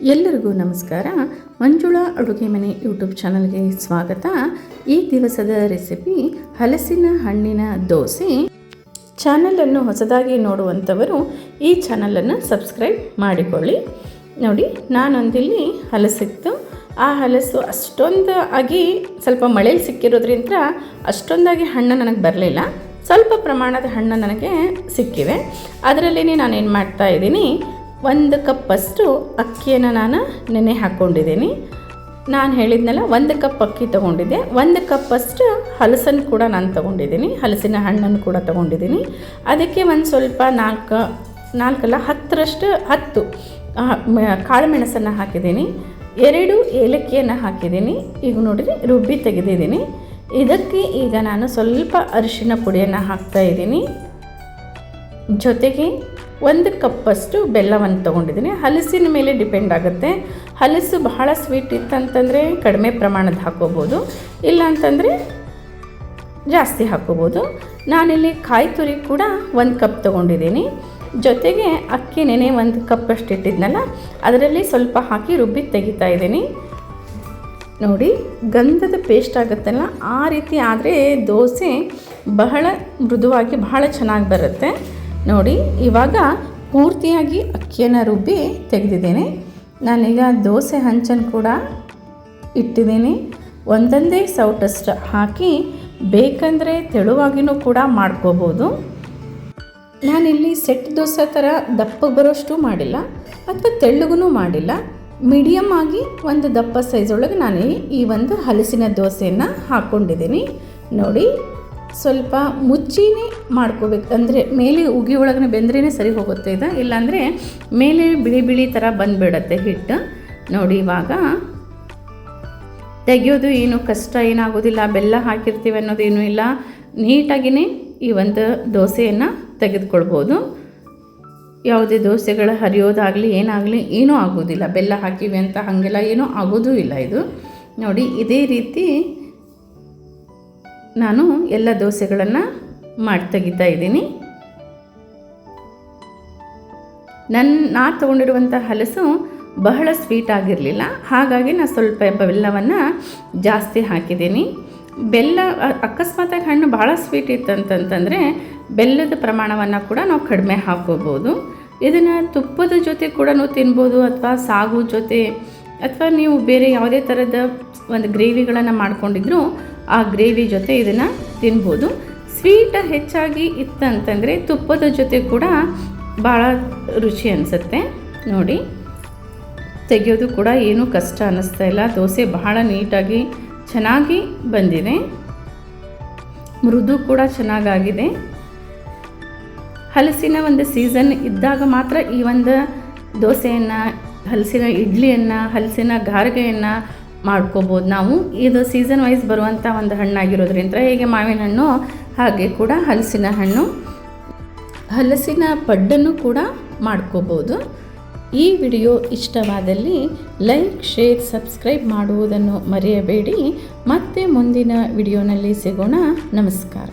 ಎಲ್ಲರಿಗೂ ನಮಸ್ಕಾರ. ಮಂಜುಳಾ ಅಡುಗೆ ಮನೆ ಯೂಟ್ಯೂಬ್ ಚಾನಲ್ಗೆ ಸ್ವಾಗತ. ಈ ದಿವಸದ ರೆಸಿಪಿ ಹಲಸಿನ ಹಣ್ಣಿನ ದೋಸೆ. ಚಾನಲನ್ನು ಹೊಸದಾಗಿ ನೋಡುವಂಥವರು ಈ ಚಾನಲನ್ನು ಸಬ್ಸ್ಕ್ರೈಬ್ ಮಾಡಿಕೊಳ್ಳಿ. ನೋಡಿ, ನಾನೊಂದಿಲ್ಲಿ ಹಲಸಿತ್ತು. ಆ ಹಲಸು ಅಷ್ಟೊಂದು ಆಗಿ ಸ್ವಲ್ಪ ಮಳೇಲಿ ಸಿಕ್ಕಿರೋದ್ರಿಂದ ಅಷ್ಟೊಂದಾಗಿ ಹಣ್ಣು ನನಗೆ ಬರಲಿಲ್ಲ. ಸ್ವಲ್ಪ ಪ್ರಮಾಣದ ಹಣ್ಣು ನನಗೆ ಸಿಕ್ಕಿವೆ. ಅದರಲ್ಲಿ ನಾನೇನು ಮಾಡ್ತಾ ಇದ್ದೀನಿ? ಒಂದು ಕಪ್ಪಷ್ಟು ಅಕ್ಕಿಯನ್ನು ನಾನು ನೆನೆ ಹಾಕ್ಕೊಂಡಿದ್ದೀನಿ. ನಾನು ಹೇಳಿದ್ನಲ್ಲ, ಒಂದು ಕಪ್ ಅಕ್ಕಿ ತೊಗೊಂಡಿದ್ದೆ. ಒಂದು ಕಪ್ಪಷ್ಟು ಹಲಸನ್ನು ಕೂಡ ನಾನು ತೊಗೊಂಡಿದ್ದೀನಿ. ಹಲಸಿನ ಹಣ್ಣನ್ನು ಕೂಡ ತೊಗೊಂಡಿದ್ದೀನಿ. ಅದಕ್ಕೆ ಒಂದು ಸ್ವಲ್ಪ ನಾಲ್ಕು, ನಾಲ್ಕಲ್ಲ ಹತ್ತರಷ್ಟು ಹತ್ತು ಕಾಳು ಮೆಣಸನ್ನು ಹಾಕಿದ್ದೀನಿ. ಎರಡು ಏಲಕ್ಕಿಯನ್ನು ಹಾಕಿದ್ದೀನಿ. ಈಗ ನೋಡಿರಿ ರುಬ್ಬಿ ತೆಗೆದಿದ್ದೀನಿ. ಇದಕ್ಕೆ ಈಗ ನಾನು ಸ್ವಲ್ಪ ಅರಿಶಿನ ಪುಡಿಯನ್ನು ಹಾಕ್ತಾ ಇದ್ದೀನಿ. ಜೊತೆಗೆ ಒಂದು ಕಪ್ಪಷ್ಟು ಬೆಲ್ಲವನ್ನು ತೊಗೊಂಡಿದ್ದೀನಿ. ಹಲಸಿನ ಮೇಲೆ ಡಿಪೆಂಡ್ ಆಗುತ್ತೆ. ಹಲಸು ಬಹಳ ಸ್ವೀಟ್ ಇತ್ತಂತಂದರೆ ಕಡಿಮೆ ಪ್ರಮಾಣದ ಹಾಕೋಬೋದು ಇಲ್ಲ ಅಂತಂದರೆ ಜಾಸ್ತಿ ಹಾಕೋಬೋದು ನಾನಿಲ್ಲಿ ಕಾಯಿ ತುರಿ ಕೂಡ ಒಂದು ಕಪ್ ತೊಗೊಂಡಿದ್ದೀನಿ. ಜೊತೆಗೆ ಅಕ್ಕಿ ನೆನೆ ಒಂದು ಕಪ್ಪಷ್ಟು ಇಟ್ಟಿದ್ನಲ್ಲ, ಅದರಲ್ಲಿ ಸ್ವಲ್ಪ ಹಾಕಿ ರುಬ್ಬಿ ತೆಗಿತಾ ಇದ್ದೀನಿ. ನೋಡಿ, ಗಂಧದ ಪೇಸ್ಟ್ ಆಗುತ್ತಲ್ಲ, ಆ ರೀತಿ ಆದರೆ ದೋಸೆ ಬಹಳ ಮೃದುವಾಗಿ ಬಹಳ ಚೆನ್ನಾಗಿ ಬರುತ್ತೆ. ನೋಡಿ, ಇವಾಗ ಪೂರ್ತಿಯಾಗಿ ಅಕ್ಕಿಯನ್ನು ರುಬ್ಬಿ ತೆಗೆದಿದ್ದೇನೆ. ನಾನೀಗ ದೋಸೆ ಹಂಚನ್ನು ಕೂಡ ಇಟ್ಟಿದ್ದೀನಿ. ಒಂದೊಂದೇ ಸೌಟಷ್ಟು ಹಾಕಿ ಬೇಕಂದರೆ ತೆಳುವಾಗಿನೂ ಕೂಡ ಮಾಡ್ಕೋಬೋದು. ನಾನಿಲ್ಲಿ ಸೆಟ್ ದೋಸೆ ಥರ ದಪ್ಪಗೆ ಬರೋಷ್ಟು ಮಾಡಿಲ್ಲ ಅಥವಾ ತೆಳ್ಳಗೂ ಮಾಡಿಲ್ಲ. ಮೀಡಿಯಮ್ ಆಗಿ ಒಂದು ದಪ್ಪ ಸೈಜ್ ಒಳಗೆ ನಾನು ಈ ಒಂದು ಹಲಸಿನ ದೋಸೆಯನ್ನು ಹಾಕ್ಕೊಂಡಿದ್ದೀನಿ ನೋಡಿ ಸ್ವಲ್ಪ ಮುಚ್ಚಿನೇ ಮಾಡ್ಕೋಬೇಕು. ಅಂದರೆ ಮೇಲೆ ಉಗಿ ಒಳಗನೆ ಬೆಂದ್ರೇ ಸರಿ ಹೋಗುತ್ತೆ ಇದು. ಇಲ್ಲಾಂದರೆ ಮೇಲೆ ಬಿಳಿ ಬಿಳಿ ಥರ ಬಂದುಬಿಡತ್ತೆ ಹಿಟ್ಟು. ನೋಡಿ ಇವಾಗ. ತೆಗೆಯೋದು ಏನು ಕಷ್ಟ ಏನಾಗೋದಿಲ್ಲ. ಬೆಲ್ಲ ಹಾಕಿರ್ತೀವಿ ಅನ್ನೋದೇನು ಇಲ್ಲ. ನೀಟಾಗಿಯೇ ಈ ಒಂದು ದೋಸೆಯನ್ನು ತೆಗೆದುಕೊಳ್ಬೋದು. ಯಾವುದೇ ದೋಸೆಗಳ ಹರಿಯೋದಾಗಲಿ ಏನಾಗಲಿ ಏನೂ ಆಗೋದಿಲ್ಲ. ಬೆಲ್ಲ ಹಾಕಿವಿ ಅಂತ ಹಾಗೆಲ್ಲ ಏನೂ ಆಗೋದೂ ಇಲ್ಲ ಇದು. ನೋಡಿ ಇದೇ ರೀತಿ ನಾನು ಎಲ್ಲ ದೋಸೆಗಳನ್ನು ಮಾಡಿ ತೆಗಿತಾ ಇದ್ದೀನಿ. ನನ್ನ ನಾ ತೊಗೊಂಡಿರುವಂಥ ಹಲಸು ಬಹಳ ಸ್ವೀಟ್ ಆಗಿರಲಿಲ್ಲ. ಹಾಗಾಗಿ ನಾನು ಸ್ವಲ್ಪ ಬೆಲ್ಲವನ್ನು ಜಾಸ್ತಿ ಹಾಕಿದ್ದೀನಿ. ಬೆಲ್ಲ ಅಕಸ್ಮಾತಾಗಿ ಹಣ್ಣು ಭಾಳ ಸ್ವೀಟ್ ಇತ್ತಂತಂತಂದರೆ ಬೆಲ್ಲದ ಪ್ರಮಾಣವನ್ನು ಕೂಡ ನಾವು ಕಡಿಮೆ ಹಾಕೋಬೋದು. ಇದನ್ನು ತುಪ್ಪದ ಜೊತೆ ಕೂಡ ತಿನ್ಬೋದು ಅಥವಾ ಸಾಗು ಜೊತೆ, ಅಥವಾ ನೀವು ಬೇರೆ ಯಾವುದೇ ಥರದ ಒಂದು ಗ್ರೇವಿಗಳನ್ನು ಮಾಡ್ಕೊಂಡಿದ್ರು ಆ ಗ್ರೇವಿ ಜೊತೆ ಇದನ್ನು ತಿನ್ಬೋದು. ಸ್ವೀಟ್ ಹೆಚ್ಚಾಗಿ ಇತ್ತಂತಂದರೆ ತುಪ್ಪದ ಜೊತೆ ಕೂಡ ಭಾಳ ರುಚಿ ಅನಿಸುತ್ತೆ. ನೋಡಿ, ತೆಗೆಯೋದು ಕೂಡ ಏನೂ ಕಷ್ಟ ಅನ್ನಿಸ್ತಾ ಇಲ್ಲ. ದೋಸೆ ಬಹಳ ನೀಟಾಗಿ ಚೆನ್ನಾಗಿ ಬಂದಿದೆ. ಮೃದು ಕೂಡ ಚೆನ್ನಾಗಾಗಿದೆ. ಹಲಸಿನ ಒಂದು ಸೀಸನ್ ಇದ್ದಾಗ ಮಾತ್ರ ಈ ಒಂದು ದೋಸೆಯನ್ನು, ಹಲಸಿನ ಇಡ್ಲಿಯನ್ನು, ಹಲಸಿನ ಗಾರ್ಗೆಯನ್ನು ಮಾಡ್ಕೋಬೋದು. ನಾವು ಇದು ಸೀಸನ್ ವೈಸ್ ಬರುವಂಥ ಒಂದು ಹಣ್ಣಾಗಿರೋದ್ರಿಂದ ಹೇಗೆ ಮಾವಿನ ಹಣ್ಣು, ಹಾಗೆ ಕೂಡ ಹಲಸಿನ ಹಣ್ಣು, ಹಲಸಿನ ಪಡ್ಡನ್ನು ಕೂಡ ಮಾಡ್ಕೋಬೋದು. ಈ ವಿಡಿಯೋ ಇಷ್ಟವಾದಲ್ಲಿ ಲೈಕ್, ಶೇರ್, ಸಬ್ಸ್ಕ್ರೈಬ್ ಮಾಡುವುದನ್ನು ಮರೆಯಬೇಡಿ. ಮತ್ತೆ ಮುಂದಿನ ವಿಡಿಯೋನಲ್ಲಿ ಸಿಗೋಣ. ನಮಸ್ಕಾರ.